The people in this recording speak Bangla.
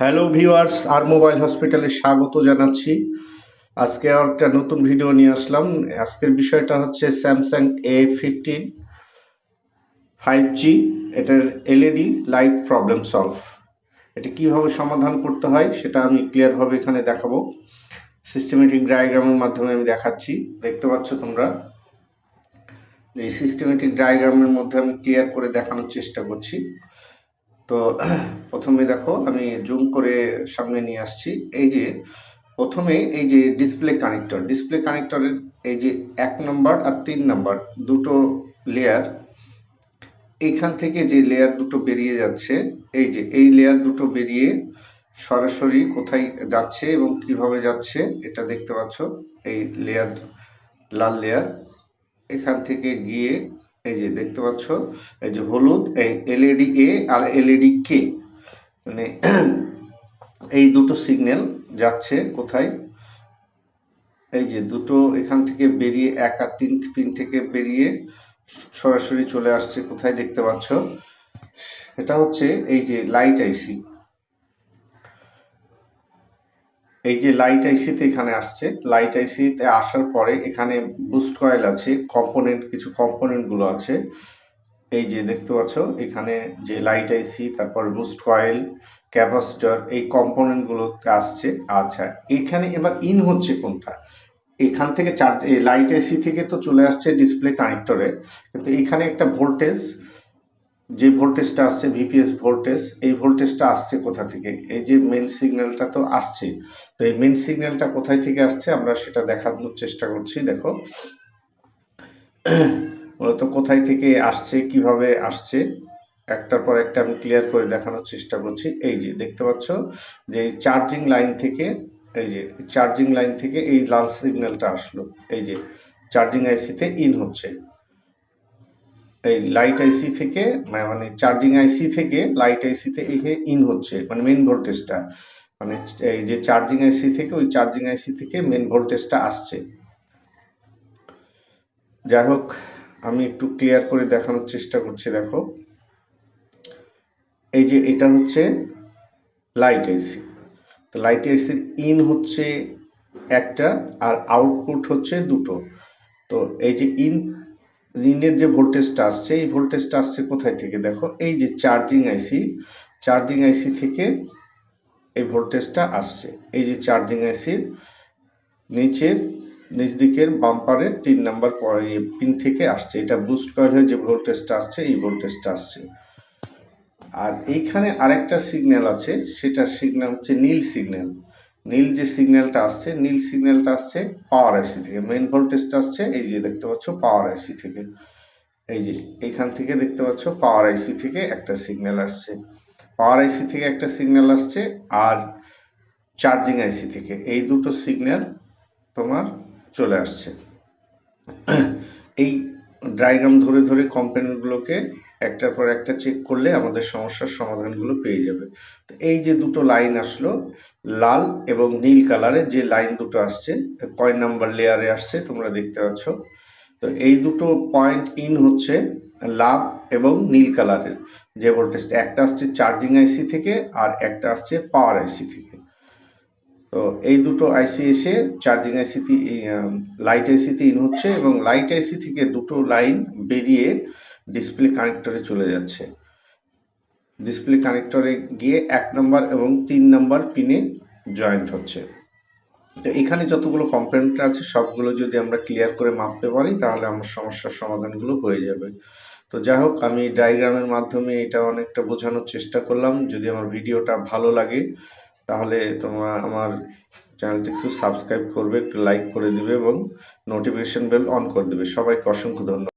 হ্যালো ভিউয়ার্স আর মোবাইল হসপিটালে স্বাগত জানাচ্ছি। আজকে আর একটা নতুন ভিডিও নিয়ে আসলাম। আজকের বিষয়টা হচ্ছে Samsung A fifteen five G এটার এলইডি লাইট প্রবলেম সলভ এটা কীভাবে সমাধান করতে হয় সেটা আমি ক্লিয়ারভাবে এখানে দেখাবো। সিস্টেমেটিক ডায়াগ্রামের মাধ্যমে আমি দেখাচ্ছি। দেখতে পাচ্ছ তোমরা? এই সিস্টেমেটিক ডায়াগ্রামের মধ্যে আমি ক্লিয়ার করে দেখানোর চেষ্টা করছি। তো প্রথমে দেখো আমি জুম করে সামনে নিয়ে আসছি। এই যে, প্রথমে এই যে ডিসপ্লে কানেক্টর ডিসপ্লে কানেক্টরের এই যে এক নম্বর আর তিন নম্বর দুটো লেয়ার এইখান থেকে যে লেয়ার দুটো বেরিয়ে যাচ্ছে, এই যে এই লেয়ার দুটো বেরিয়ে সরাসরি কোথায় যাচ্ছে এবং কীভাবে যাচ্ছে, এটা দেখতে পাচ্ছ, এই লেয়ার লাল লেয়ার এখান থেকে গিয়ে এই যে দেখতে পাচ্ছ, এই যে হলুদ, এই এলইডি এ আর এলইডি কে মানে এই দুটো সিগন্যাল যাচ্ছে কোথায়? এই যে দুটো এখান থেকে বেরিয়ে এক আর তিন পিন থেকে বেরিয়ে সরাসরি চলে আসছে কোথায় দেখতে পাচ্ছ? এটা হচ্ছে এই যে লাইট আইসি এই যে লাইট আইসিতে এখানে আসছে লাইট আইসিতে আসার পরে এখানে বুস্ট কয়েল আছে কম্পোনেন্ট কিছু কম্পোনেন্টগুলো আছে। এই যে দেখতে পাচ্ছ, এখানে যে লাইট আইসি তারপর বুস্ট কয়েল ক্যাপাসিটর এই কম্পোনেন্ট গুলোতে আসছে। আচ্ছা এখানে এবার ইন হচ্ছে কোনটা? এখান থেকে চার লাইট এসি থেকে তো চলে আসছে ডিসপ্লে কানেক্টরে কিন্তু এখানে একটা ভোল্টেজ যে ভোল্টেজটা আসছে ভিপিএস ভোল্টেজ, এই ভোল্টেজটা আসছে কোথা থেকে? এই যে মেন সিগন্যালটা তো আসছে। তো এই মেন সিগন্যালটা কোথায় থেকে আসছে? আমরা সেটা দেখানোর চেষ্টা করছি, দেখো। মূলত কোথায় থেকে আসছে, কীভাবে আসছে, একটার পর একটা আমি ক্লিয়ার করে দেখানোর চেষ্টা করছি। এই যে, দেখতে পাচ্ছ? যে চার্জিং লাইন থেকে, এই যে চার্জিং লাইন থেকে এই লাল সিগন্যালটা আসলো। এই যে চার্জিং আইসিতে ইন হচ্ছে। এই লাইট আইসি থেকে মানে চার্জিং আইসি থেকে লাইট আইসিতে ইন হচ্ছে মানে মেন ভোল্টেজটা মানে এই যে চার্জিং আইসি থেকে, ওই চার্জিং আইসি থেকে মেন ভোল্টেজটা আসছে। যাই হোক, আমি একটু ক্লিয়ার করে দেখানোর চেষ্টা করছি, দেখো। এই যে এটা হচ্ছে লাইট এসি তো লাইট এসির ইন হচ্ছে একটা, আর আউটপুট হচ্ছে দুটো। তো এই যে ইন ঋণের যে ভোল্টেজটা আসছে, এই ভোল্টেজটা আসছে কোথায় থেকে? দেখো, এই যে চার্জিং আইসি চার্জিং আইসি থেকে এই ভোল্টেজটা আসছে। এই যে চার্জিং আইসির নিচের, নিচ দিকের বাম্পারের তিন নাম্বার পিন থেকে আসছে। এটা বুস্ট কয়েল যে ভোল্টেজটা আসছে, এই ভোল্টেজটা আসছে। আর এইখানে আরেকটা সিগন্যাল আছে, সেটার সিগন্যাল হচ্ছে নীল সিগন্যাল নীল যে সিগন্যালটা আসছে, নীল সিগন্যালটা আসছে পাওয়ার আইসি থেকে। মেইন ভোল্টেজটা আসছে এই যে দেখতে পাচ্ছ পাওয়ার আইসি থেকে। এই যে এইখান থেকে দেখতে পাচ্ছ পাওয়ার আইসি থেকে একটা সিগন্যাল আসছে। পাওয়ার আইসি থেকে একটা সিগন্যাল আসছে আর চার্জিং আইসি থেকে। এই দুটো সিগন্যাল তোমার চলে আসছে। এই ডায়াগ্রাম ধরে ধরে কম্পোনেন্টগুলোকে একটার পর একটা চেক করলে আমাদের সমস্যার সমাধানগুলো পেয়ে যাবে। তো এই যে দুটো লাইন আসলো, লাল এবং নীল কালারের যে লাইন দুটো আসছে কয়েন নাম্বার লেয়ারে আসছে, তোমরা দেখতে পাচ্ছ। তো এই দুটো পয়েন্ট ইন হচ্ছে লাভ এবং নীল কালারের যে ভোল্টেজটা একটা আসছে চার্জিং আইসি থেকে আর একটা আসছে পাওয়ার আইসি থেকে। তো এই দুটো আইসি এসে চার্জিং আইসিতে লাইট আইসিতে ইন হচ্ছে এবং লাইট আইসি থেকে দুটো লাইন বেরিয়ে ডিসপ্লে কানেক্টরে চলে যাচ্ছে। ডিসপ্লে কানেক্টরে গিয়ে এক নম্বর এবং তিন নম্বর পিনে জয়েন্ট হচ্ছে। তো এখানে যতগুলো কম্পোনেন্ট আছে, সবগুলো যদি আমরা ক্লিয়ার করে মাপতে পারি, তাহলে আমার সমস্যার সমাধানগুলো হয়ে যাবে। তো যাই হোক, আমি ডায়াগ্রামের মাধ্যমে এটা অনেকটা বোঝানোর চেষ্টা করলাম। যদি আমার ভিডিওটা ভালো লাগে, তাহলে তোমরা আমার চ্যানেলটি একটু সাবস্ক্রাইব করবে, একটু লাইক করে দিবে এবং নোটিফিকেশন বেল অন করে দিবে। সবাইকে অসংখ্য ধন্যবাদ।